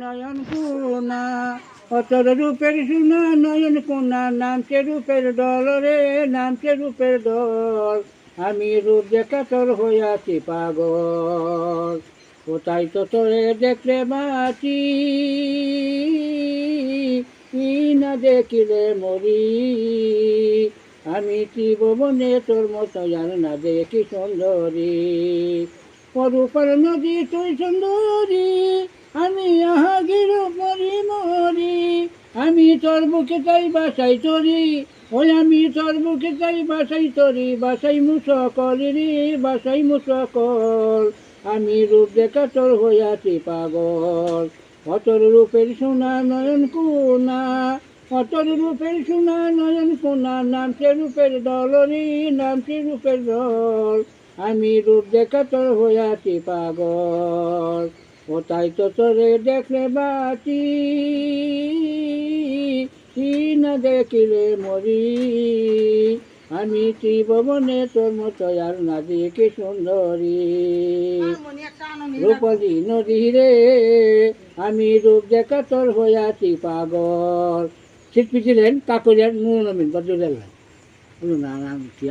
নয়ন অতর রূপের সোনা নয়ন কোনা নামছে রূপের দল রে নামছে রূপের দল। আমি রূপ দেখা তোর হইয়াছি পাগল, কোথায় তো তোরে দেখলে কি না দেখিলে মরি। আমি ত্রিভুবনে তোর মতো জান না দেখি সুন্দরী। পরুপর নদী তুই সুন্দরী। আমি আহা গির মরি মরি, আমি তোর বুকে চাই বাসাই তরি। ওই আমি তোর বুকে চাই বাসাই তরি, বাসাই মুস করি রে, বাসাই মুস কল আমি রূপ দেখা তোর হইয়াছি পাগল। অতর রূপের সোনা নয়ন কোনা, অতর রূপের সোনা নয়ন কোনা নামছে রূপের দলরি নামছে রূপের দল। আমি রূপ দেখা তোর হইয়াছি পাগল। কোথায় তো তোরে দেখলে বাতি না দেখিলে মরি। আমি ত্রিভুবনে তোর মতো আর না দেখি সুন্দরী। রূপদী নদী রে, আমি রূপ দেখা তোর হইয়াছি পাগল। শিল্পী ছিলেন কাকুরিয়ার নুরনমিন বদ্রুল্লাহ না নাম কি